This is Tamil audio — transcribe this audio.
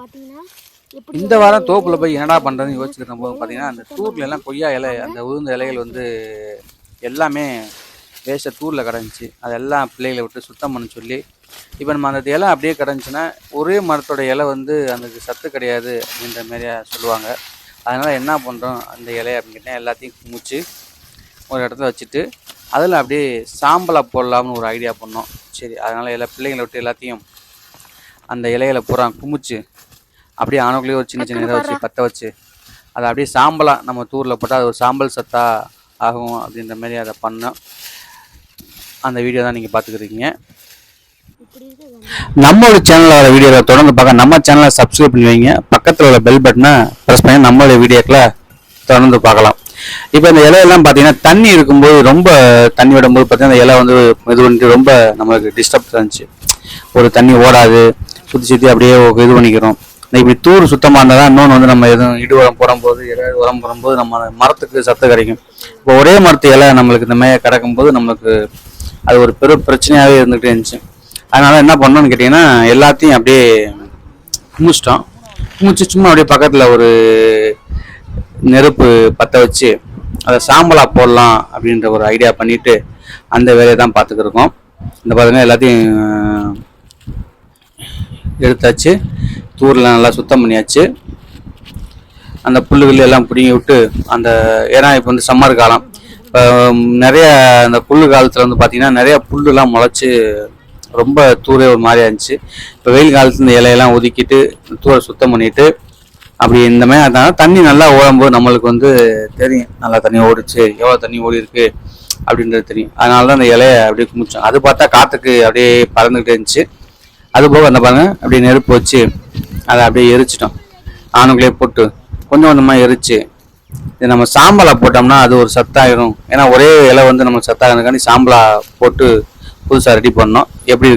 பார்த்தீங்கன்னா இந்த வாரம் தோப்புல போய் என்னடா பண்றதுன்னு யோசிச்சுட்டு போது பார்த்தீங்கன்னா அந்த தூர்ல எல்லாம் கொய்யா இலை அந்த உளுந்த இலைகள் வந்து எல்லாமே வேஸ்ட்டாக தூரில் கிடந்துச்சு அதெல்லாம் பிள்ளைகளை விட்டு சுத்தம் பண்ண சொல்லி இப்போ நம்ம அந்த இலை அப்படியே கிடந்துச்சுன்னா ஒரே மரத்தோட இலை வந்து அந்த சத்து கிடையாது அப்படின்ற மாதிரியா சொல்லுவாங்க. அதனால் என்ன பண்ணுறோம் அந்த இலையை அப்படின்னா எல்லாத்தையும் குமிச்சு ஒரு இடத்துல வச்சுட்டு அதில் அப்படியே சாம்பலா போடலாம்னு ஒரு ஐடியா பண்ணோம். சரி அதனால் எல்லா பிள்ளைங்களை விட்டு எல்லாத்தையும் அந்த இலைகளை பூரா குமிச்சு அப்படியே ஆணுக்குள்ளேயே ஒரு சின்ன சின்ன இதை வச்சு பற்ற வச்சு அதை அப்படியே சாம்பலாக நம்ம தூரில் போட்டால் அது ஒரு சாம்பல் சத்தா ஆகும் அப்படின்ற மாதிரி அதை பண்ணோம். அந்த வீடியோ தான் நீங்கள் பார்த்துக்கிறீங்க நம்மளோட சேனலில் வர வீடியோவை தொடர்ந்து பார்க்க நம்ம சேனலை சப்ஸ்கிரைப் பண்ணி வைங்க. பக்கத்தில் உள்ள பெல் பட்டனை ப்ரெஸ் பண்ணி நம்மளோட வீடியோக்களை தொடர்ந்து பார்க்கலாம். இப்போ இந்த இலையெல்லாம் பார்த்தீங்கன்னா தண்ணி இருக்கும்போது ரொம்ப தண்ணி விடும்போது பார்த்தீங்கன்னா இந்த இலை வந்து இது பண்ணிட்டு ரொம்ப நம்மளுக்கு டிஸ்டர்ப் இருந்துச்சு ஒரு தண்ணி ஓடாது. சுற்றி சுற்றி அப்படியே இது பண்ணிக்கிறோம். இப்படி தூர் சுத்தமாக இருந்தால் தான் இன்னொன்று வந்து நம்ம எதுவும் இடு உரம் போடும்போது இலைய உரம் போடும்போது நம்ம மரத்துக்கு சத்து கிடைக்கும். இப்போ ஒரே மரத்து இலை நம்மளுக்கு இந்த மாதிரி கிடக்கும்போது நம்மளுக்கு அது ஒரு பெரும் பிரச்சனையாகவே இருந்துகிட்டே இருந்துச்சு. அதனால என்ன பண்ணோம்னு கேட்டிங்கன்னா எல்லாத்தையும் அப்படியே குமிச்சிட்டோம். குமிச்சு சும்மா அப்படியே பக்கத்தில் ஒரு நெருப்பு பற்ற வச்சு அதை சாம்பலாக போடலாம் அப்படின்ற ஒரு ஐடியா பண்ணிட்டு அந்த வேலையை தான் பார்த்துக்கிருக்கோம் இந்த பார்த்தீங்கன்னா எல்லாத்தையும் எடுத்தாச்சு. தூரெலாம் நல்லா சுத்தம் பண்ணியாச்சு. அந்த புல்லுகள் எல்லாம் பிடுங்கி விட்டு அந்த ஏன்னா இப்போ வந்து சம்மர் காலம். இப்போ நிறைய அந்த புல்லு காலத்தில் வந்து பார்த்தீங்கன்னா நிறைய புல்லுலாம் முளைச்சி ரொம்ப தூரே ஒரு மாதிரியா இருந்துச்சு இப்போ வெயில் காலத்துல இந்த இலையெல்லாம் ஒதுக்கிட்டு தூரை சுத்தம் பண்ணிட்டு அப்படி இந்த மாதிரி அதனால தண்ணி நல்லா ஓடும்போது நம்மளுக்கு வந்து தெரியும். நல்லா தண்ணி ஓடிச்சு எவ்வளோ தண்ணி ஓடி இருக்கு அப்படின்றது தெரியும். அதனால தான் அந்த இலையை அப்படியே குமிச்சோம். அது பார்த்தா காற்றுக்கு அப்படியே பறந்துகிட்டே இருந்துச்சு. அது போக அந்த பாருங்க அப்படியே நெருப்பு வச்சு அதை அப்படியே எரிச்சிட்டோம். ஆணுங்களே போட்டு கொஞ்சம் கொஞ்சமாக எரிச்சு இது நம்ம சாம்பலாக போட்டோம்னா அது ஒரு சத்தாயிரும். ஏன்னா ஒரே இலை வந்து நம்ம சத்தாகிறதுக்காண்டி சாம்பலா போட்டு புதுசாக ரெடி பண்ணோம். எப்படி இருக்கு?